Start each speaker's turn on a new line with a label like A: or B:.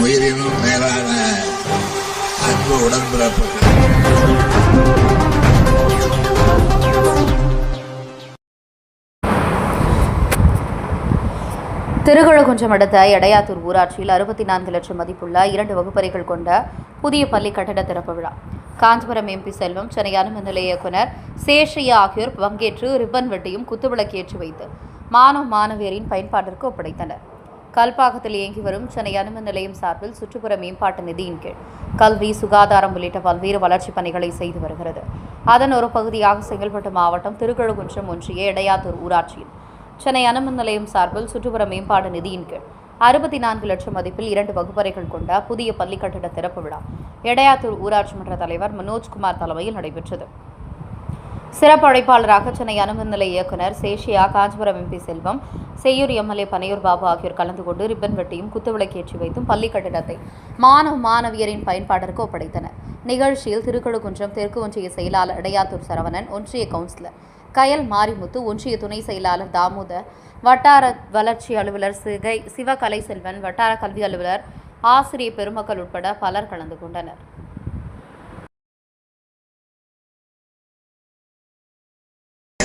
A: உயிரினும் மேலான அன்பு உடன்பிறப்புகள்.
B: திருக்கழுகுன்றம் அடுத்த எடையாத்தூர் ஊராட்சியில் அறுபத்தி நான்கு லட்சம் மதிப்புள்ள இரண்டு வகுப்பறைகள் கொண்ட புதிய பள்ளி கட்டட திறப்பு விழா. காஞ்சிபுரம் எம்பி செல்வம் சென்னை அனுமதி நிலைய இயக்குனர் சேஷையா ஆகியோர் பங்கேற்று ரிப்பன் வெட்டியும் குத்துவிளக்கேற்றி வைத்து மாணவ மாணவியரின் பயன்பாட்டிற்கு ஒப்படைத்தனர். கல்பாக்கத்தில் இயங்கி வரும் சென்னை அனுமன் நிலையம் சார்பில் சுற்றுப்புற மேம்பாட்டு நிதியின் கீழ் கல்வி சுகாதாரம் உள்ளிட்ட பல்வேறு வளர்ச்சிப் பணிகளை செய்து வருகிறது. அதன் ஒரு பகுதியாக செங்கல்பட்டு மாவட்டம் திருக்கழுகுன்றம் ஒன்றிய இடையாத்தூர் ஊராட்சியில் சென்னை அனுமன் நிலையம் சார்பில் சுற்றுப்புற மேம்பாடு நிதியின் கீழ் அறுபத்தி நான்கு லட்சம் மதிப்பில் இரண்டு வகுப்பறைகள் கொண்ட புதிய பள்ளி கட்டிட திறப்பு விழா இடையாத்தூர் ஊராட்சி மன்ற தலைவர் மனோஜ்குமார் தலைமையில் நடைபெற்றது. சிறப்பு அழைப்பாளராக சென்னை அனுமதி நிலைய இயக்குனர் சேஷியா காஞ்சிபுரம் எம்பி செல்வம் செய்யூர் எம்எல்ஏ பனையூர் பாபு ஆகியோர் கலந்து கொண்டு ரிப்பன் வெட்டியும் குத்துவிளக்கேற்றி வைத்தும் பள்ளி கட்டிடத்தை மாணவ மாணவியரின் பயன்பாட்டிற்கு ஒப்படைத்தனர். நிகழ்ச்சியில் திருக்கழுகுன்றம் தெற்கு ஒன்றிய செயலாளர் இடையாத்தூர் சரவணன் ஒன்றிய கவுன்சிலர் கயல் மாரிமுத்து ஒன்றிய துணை செயலாளர் தாமோதர் வட்டார வளர்ச்சி அலுவலர் சிகை சிவகலை செல்வன் வட்டார கல்வி அலுவலர் ஆசிரிய பெருமக்கள் உட்பட பலர் கலந்து கொண்டனர்.